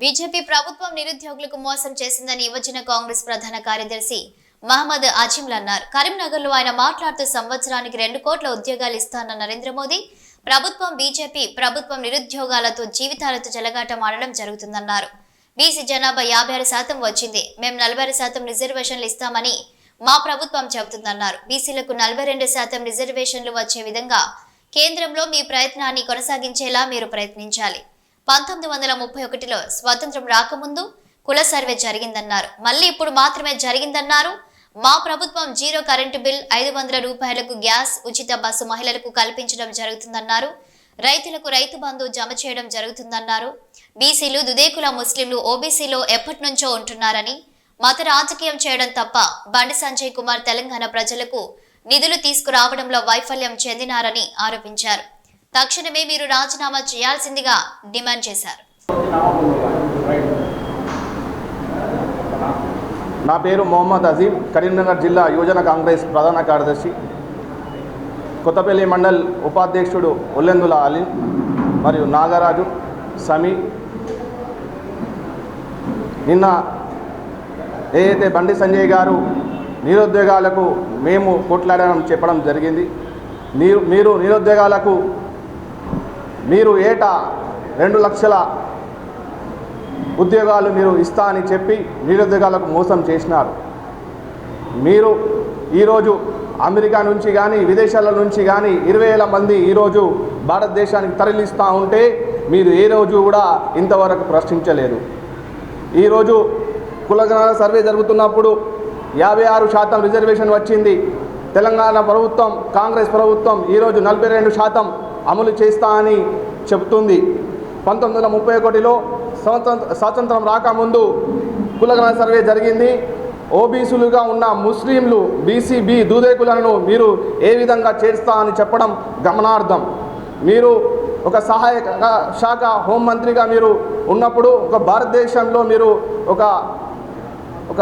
BJP ప్రభుత్వం నిరుద్యోగులకు మోసం చేసిందని యువజన కాంగ్రెస్ ప్రధాన కార్యదర్శి మహమ్మద్ అజింల్ అన్నారు. కరీంనగర్లో ఆయన మాట్లాడుతూ సంవత్సరానికి రెండు కోట్ల ఉద్యోగాలు ఇస్తానన్న నరేంద్ర మోదీ ప్రభుత్వం బీజేపీ ప్రభుత్వం నిరుద్యోగాలతో జీవితాలతో చెలగాటం ఆడడం జరుగుతుందన్నారు. బీసీ జనాభా యాభై ఆరు శాతం వచ్చింది. మేము నలభై ఆరు శాతం రిజర్వేషన్లు ఇస్తామని మా ప్రభుత్వం చెబుతుందన్నారు. బీసీలకు నలభై రెండు శాతం రిజర్వేషన్లు వచ్చే విధంగా కేంద్రంలో మీ ప్రయత్నాన్ని కొనసాగించేలా మీరు ప్రయత్నించాలి. పంతొమ్మిది వందల ముప్పై ఒకటిలో స్వాతంత్రం రాకముందు కుల సర్వే జరిగిందన్నారు. మళ్ళీ ఇప్పుడు మాత్రమే జరిగిందన్నారు. మా ప్రభుత్వం జీరో కరెంటు బిల్ ఐదు వందల రూపాయలకు గ్యాస్ ఉచిత బస్సు మహిళలకు కల్పించడం జరుగుతుందన్నారు. రైతులకు రైతు బంధు జమ చేయడం జరుగుతుందన్నారు. బీసీలు దుదేకుల ముస్లింలు ఓబీసీలో ఎప్పటి నుంచో ఉంటున్నారని మత రాజకీయం చేయడం తప్ప బండి సంజయ్ కుమార్ తెలంగాణ ప్రజలకు నిధులు తీసుకురావడంలో వైఫల్యం చెందినారని ఆరోపించారు. తక్షణమే మీరు రాజీనామా చేయాల్సిందిగా డిమాండ్ చేశారు. నా పేరు మొహమ్మద్ అజీమ్ కరీంనగర్ జిల్లా యువజన కాంగ్రెస్ ప్రధాన కార్యదర్శి. కొత్తపల్లి మండల్ ఉపాధ్యక్షుడు ఒల్లెందుల అలీ మరియు నాగరాజు సమీ. నిన్న ఏదైతే బండి సంజయ్ గారు నిరుద్యోగాలకు మేము కొట్లాడడం చెప్పడం జరిగింది. మీరు మీరు నిరుద్యోగాలకు మీరు ఏటా రెండు లక్షల ఉద్యోగాలు మీరు ఇస్తా అని చెప్పి నిరుద్యోగాలకు మోసం చేసినారు. మీరు ఈరోజు అమెరికా నుంచి కానీ విదేశాల నుంచి కానీ ఇరవై వేల మంది ఈరోజు భారతదేశానికి తరలిస్తూ ఉంటే మీరు ఏ రోజు కూడా ఇంతవరకు ప్రశ్నించలేదు. ఈరోజు కులగణన సర్వే జరుగుతున్నప్పుడు యాభై ఆరు శాతం రిజర్వేషన్ వచ్చింది. తెలంగాణ ప్రభుత్వం కాంగ్రెస్ ప్రభుత్వం ఈరోజు నలభై రెండు శాతం అమలు చేస్తా అని చెబుతుంది పంతొమ్మిది వందల ముప్పై ఒకటిలో స్వాతంత్ర స్వాతంత్రం రాకముందు కులగణన సర్వే జరిగింది. ఓబీసీలుగా ఉన్న ముస్లింలు బీసీబీ దూదేకులను మీరు ఏ విధంగా చేస్తా అని చెప్పడం గమనార్థం మీరు ఒక సహాయక శాఖ హోంమంత్రిగా మీరు ఉన్నప్పుడు ఒక భారతదేశంలో మీరు ఒక ఒక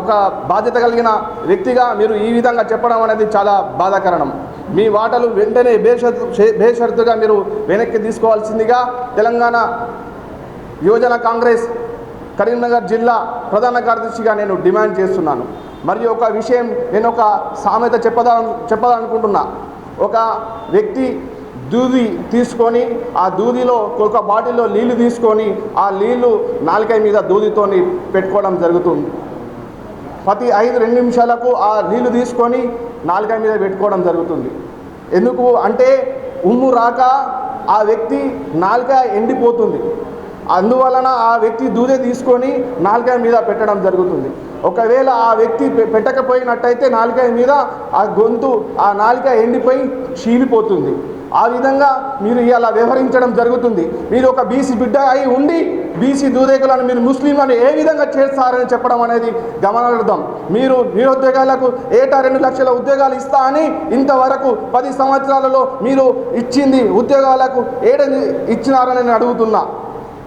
ఒక బాధ్యత కలిగిన వ్యక్తిగా మీరు ఈ విధంగా చెప్పడం అనేది చాలా బాధాకరణం. మీ వాటలు వెంటనే బేషరతు బేషరతుగా మీరు వెనక్కి తీసుకోవాల్సిందిగా తెలంగాణ యువజన కాంగ్రెస్ కరీంనగర్ జిల్లా ప్రధాన కార్యదర్శిగా నేను డిమాండ్ చేస్తున్నాను. మరియు ఒక విషయం నేను ఒక సామెత చెప్పదా చెప్పాలనుకుంటున్నా ఒక వ్యక్తి దూది తీసుకొని ఆ దూదిలో ఒక బాటిల్లో నీళ్ళు తీసుకొని ఆ నీళ్ళు నాలుకై మీద దూదితోని పెట్టుకోవడం జరుగుతుంది. ప్రతి ఐదు రెండు నిమిషాలకు ఆ నీళ్ళు తీసుకొని నాలుకై మీద పెట్టుకోవడం జరుగుతుంది. ఎందుకు అంటే ఉమ్ము రాక ఆ వ్యక్తి నాలుక ఎండిపోతుంది. అందువలన ఆ వ్యక్తి దూదే తీసుకొని నాలుకై మీద పెట్టడం జరుగుతుంది. ఒకవేళ ఆ వ్యక్తి పె- పెట్టకపోయినట్టయితే నాలుకై మీద ఆ గొంతు ఆ నాలుక ఎండిపోయి చీలిపోతుంది. ఆ విధంగా మీరు ఇలా వ్యవహరించడం జరుగుతుంది. మీరు ఒక బీసీ బిడ్డ అయి ఉండి బీసీ దూదేకులను మీరు ముస్లింలను ఏ విధంగా చేస్తారని చెప్పడం అనేది గమనార్థం మీరు నిరుద్యోగాలకు ఏటా రెండు లక్షల ఉద్యోగాలు ఇస్తా అని ఇంతవరకు పది సంవత్సరాలలో మీరు ఇచ్చింది ఉద్యోగాలకు ఏడ ఇచ్చినారని నేను అడుగుతున్నా.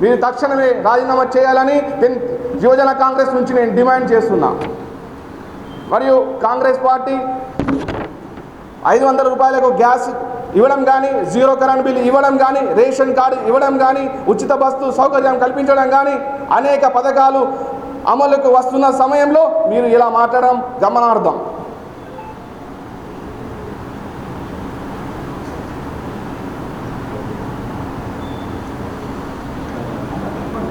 మీరు తక్షణమే రాజీనామా చేయాలని యువజన కాంగ్రెస్ నుంచి నేను డిమాండ్ చేస్తున్నా. మరియు కాంగ్రెస్ పార్టీ ఐదు వందల రూపాయలకు గ్యాస్ ఇవ్వడం కానీ జీరో కరెంట్ బిల్ ఇవ్వడం కానీ రేషన్ కార్డు ఇవ్వడం కానీ ఉచిత బస్సు సౌకర్యం కల్పించడం కానీ అనేక పథకాలు అమలుకు వస్తున్న సమయంలో మీరు ఇలా మాట్లాడడం గమనార్థం